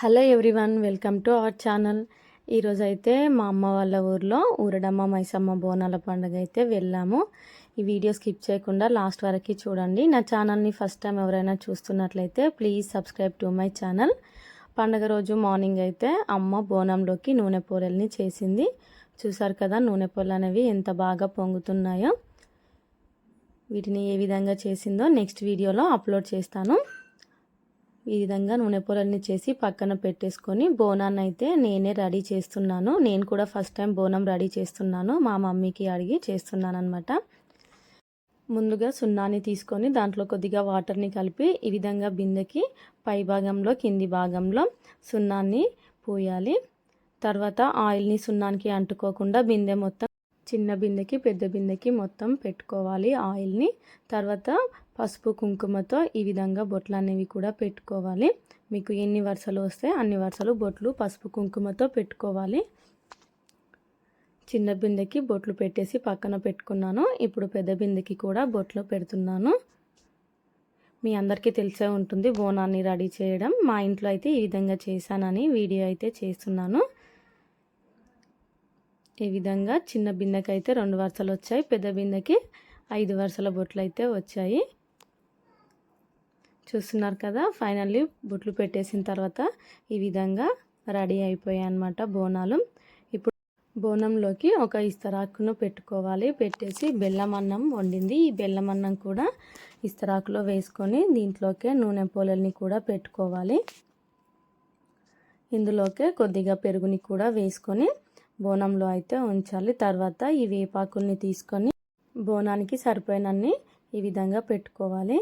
Hello everyone welcome to our channel. ఈరోజు అయితే మా అమ్మ వాళ్ళ ఊర్లో ఊరడమ్మ మైసమ్మ బోనాల పండుగ అయితే వెళ్ళాము. ఈ వీడియో స్కిప్ చేయకుండా లాస్ట్ వరకు చూడండి. నా ఛానల్ని ఫస్ట్ టైం ఎవరైనా చూస్తున్నట్లయితే please subscribe to my channel. పండగ రోజు మార్నింగ్ అయితే అమ్మ బోనంలోకి నూనె పూరల్ని చేసింది. చూసారు కదా నూనె పూలు అనేవి ఎంత బాగా పొంగుతున్నాయో. వీటిని ఏ విధంగా చేసిందో నెక్స్ట్ వీడియోలో అప్లోడ్ చేస్తాను. ఈ విధంగా నూనె పొరల్ని చేసి పక్కన పెట్టేసుకొని బోనాన్ని అయితే నేనే రెడీ చేస్తున్నాను. నేను కూడా ఫస్ట్ టైం బోనం రెడీ చేస్తున్నాను. మా మమ్మీకి అడిగి చేస్తున్నాను అనమాట ముందుగా సున్నాని తీసుకొని దాంట్లో కొద్దిగా వాటర్ని కలిపి ఈ విధంగా బిందెకి పై భాగంలో కింది భాగంలో సున్నాన్ని పోయాలి. తర్వాత ఆయిల్ని సున్నానికి అంటుకోకుండా బిందె మొత్తం చిన్న బిందెకి పెద్ద బిందెకి మొత్తం పెట్టుకోవాలి ఆయిల్ని. తర్వాత పసుపు కుంకుమతో ఈ విధంగా బొట్లు అనేవి కూడా పెట్టుకోవాలి. మీకు ఎన్ని వరుసలు వస్తే అన్ని వరుసలు బొట్లు పసుపు కుంకుమతో పెట్టుకోవాలి. చిన్న బిందెకి బొట్లు పెట్టేసి పక్కన పెట్టుకున్నాను. ఇప్పుడు పెద్ద బిందెకి కూడా బొట్లు పెడుతున్నాను. మీ అందరికీ తెలిసే ఉంటుంది బోనాన్ని రెడీ చేయడం. మా ఇంట్లో అయితే ఈ విధంగా చేశానని వీడియో అయితే చేస్తున్నాను. ఈ విధంగా? చిన్న బిందెకి అయితే రెండు వరుసలు వచ్చాయి పెద్ద బిందెకి ఐదు వరుసల బొట్లు అయితే వచ్చాయి. చూస్తున్నారు కదా ఫైనల్లీ బొట్లు పెట్టేసిన తర్వాత ఈ విధంగా రెడీ అయిపోయాయి అన్నమాట బోనాలు. ఇప్పుడు బోనంలోకి ఒక ఇస్తరాకును పెట్టుకోవాలి. పెట్టేసి బెల్లం అన్నం వండింది. ఈ బెల్లం అన్నం కూడా ఇస్తరాకులో వేసుకొని దీంట్లోకే నూనె పోలల్ని కూడా పెట్టుకోవాలి. ఇందులోకే కొద్దిగా పెరుగుని కూడా వేసుకొని బోనంలో అయితే ఉంచాలి. తర్వాత ఈ వేపాకుల్ని తీసుకొని బోనానికి సరిపోయినన్ని ఈ విధంగా పెట్టుకోవాలి.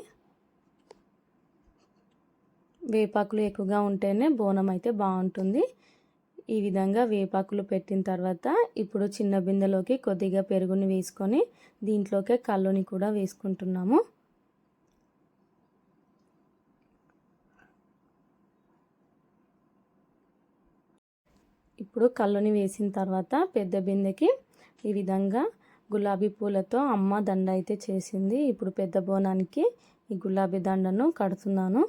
వేపాకులు ఎక్కువగా ఉంటేనే బోనం అయితే బాగుంటుంది. ఈ విధంగా వేపాకులు పెట్టిన తర్వాత ఇప్పుడు చిన్న బిందెలోకి కొద్దిగా పెరుగుని వేసుకొని దీంట్లోకే కళ్ళుని కూడా వేసుకుంటున్నాము. ఇప్పుడు కళ్ళుని వేసిన తర్వాత పెద్ద బిందెకి ఈ విధంగా గులాబీ పూలతో అమ్మ దండ అయితే చేసింది. ఇప్పుడు పెద్ద బోనానికి ఈ గులాబీ దండను కడుతున్నాను.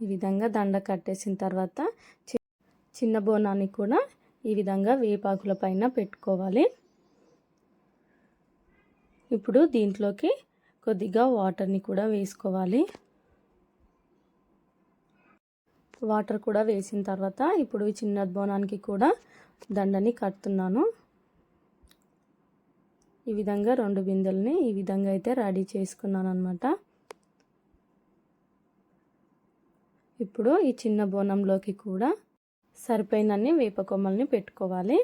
ఈ విధంగా దండ కట్టేసిన తర్వాత చిన్న బోనాన్ని కూడా ఈ విధంగా వేపాకుల పైన పెట్టుకోవాలి. ఇప్పుడు దీంట్లోకి కొద్దిగా వాటర్ని కూడా వేసుకోవాలి. వాటర్ కూడా వేసిన తర్వాత ఇప్పుడు ఈ చిన్న బోనానికి కూడా దండని కడుతున్నాను. ఈ విధంగా రెండు బిందెల్ని ఈ విధంగా అయితే రెడీ చేసుకున్నాను అనమాట ఇప్పుడు ఈ చిన్న బోనంలోకి కూడా సరిపోయినన్ని వేప కొమ్మల్ని పెట్టుకోవాలి.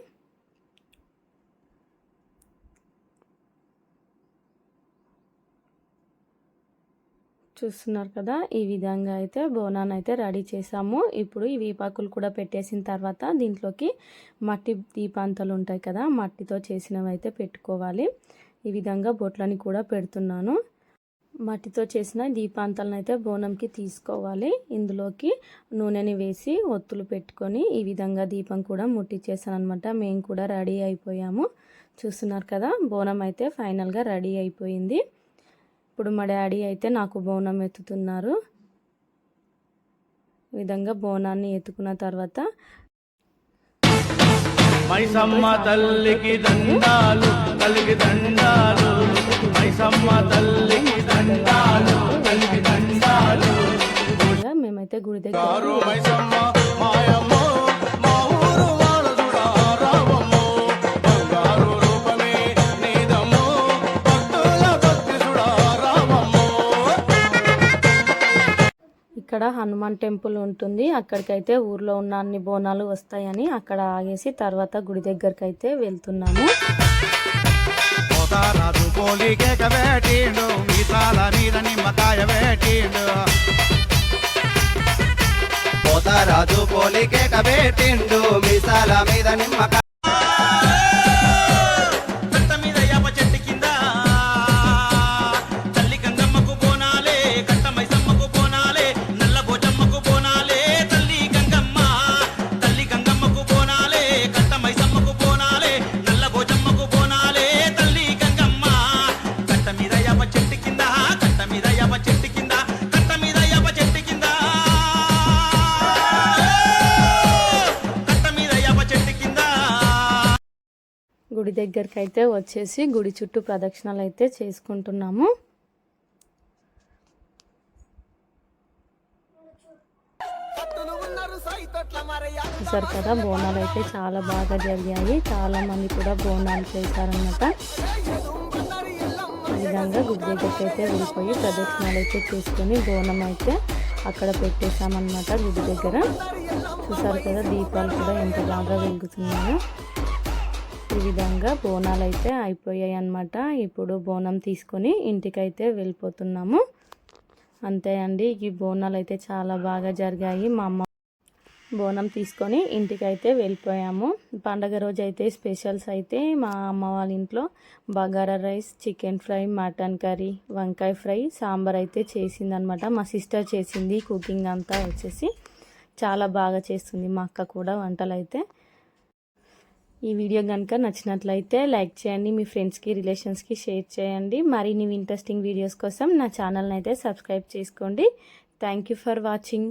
చూస్తున్నారు కదా ఈ విధంగా అయితే బోనాన్ని అయితే రెడీ చేసాము ఇప్పుడు ఈ వీపాకులు కూడా పెట్టేసిన తర్వాత దీంట్లోకి మట్టి దీపాంతలు ఉంటాయి కదా మట్టితో చేసినవి అయితే పెట్టుకోవాలి. ఈ విధంగా బొట్లని కూడా పెడుతున్నాను. మట్టితో చేసిన దీపాంతలను అయితే బోనంకి తీసుకోవాలి. ఇందులోకి నూనెని వేసి ఒత్తులు పెట్టుకొని ఈ విధంగా దీపం కూడా ముట్టించేసాను అనమాట మేము కూడా రెడీ అయిపోయాము. చూస్తున్నారు కదా బోనం అయితే ఫైనల్గా రెడీ అయిపోయింది. ఇప్పుడు మా డాడీ అయితే నాకు బోనం ఎత్తుతున్నారు. ఈ విధంగా బోనాన్ని ఎత్తుకున్న తర్వాత మైసమ్మ తల్లికి దండాలు తల్లికి దండాలు. మైసమ్మ తల్లికి దండాలు తల్లికి దండాలు. మేమైతే గుడి దగ్గర ఇక్కడ హనుమాన్ టెంపుల్ ఉంటుంది. అక్కడికైతే ఊర్లో ఉన్న అన్ని బోనాలు వస్తాయని అక్కడ ఆగేసి తర్వాత గుడి దగ్గరికి అయితే వెళ్తున్నాము. పోతారాజు పోలికేక పోలికే కబేటిండు మీసాల మీద నిమ్మకాయ దగ్గరికి అయితే వచ్చేసి గుడి చుట్టూ ప్రదక్షిణలు అయితే చేసుకుంటున్నాము. చూసారు కదా బోనాలు అయితే చాలా బాగా జరిగాయి. చాలా మంది కూడా బోనాలు చేశారన్నమాట. ఈ విధంగా గుడి దగ్గరికి అయితే వెళ్ళిపోయి ప్రదక్షిణాలు అయితే చేసుకొని బోనం అయితే అక్కడ పెట్టేశామన్నమాట గుడి దగ్గర. చూసారు కదా దీపాలు కూడా ఎంత బాగా వెలుగుతున్నాయో. ఈ విధంగా బోనాలు అయితే అయిపోయాయి అన్నమాట ఇప్పుడు బోనం తీసుకొని ఇంటికైతే వెళ్ళిపోతున్నాము. అంతే అండి ఈ బోనాలు అయితే చాలా బాగా జరిగాయి. మా అమ్మ బోనం తీసుకొని ఇంటికైతే వెళ్ళిపోయాము. పండగ రోజు అయితే స్పెషల్స్ అయితే మా అమ్మ వాళ్ళ ఇంట్లో bagara rice chicken fry mutton curry వంకాయ ఫ్రై సాంబార్ అయితే చేసిందనమాట మా సిస్టర్ చేసింది కుకింగ్ అంతా వచ్చేసి చాలా బాగా చేస్తుంది. మా అక్క కూడా వంటలు అయితే ఈ వీడియో కనుక నచ్చినట్లయితే లైక్ చేయండి మీ ఫ్రెండ్స్కి రిలేషన్స్కి షేర్ చేయండి. మరిన్ని ఇంట్రెస్టింగ్ వీడియోస్ కోసం నా ఛానల్ని అయితే సబ్స్క్రైబ్ చేసుకోండి. Thank you for watching.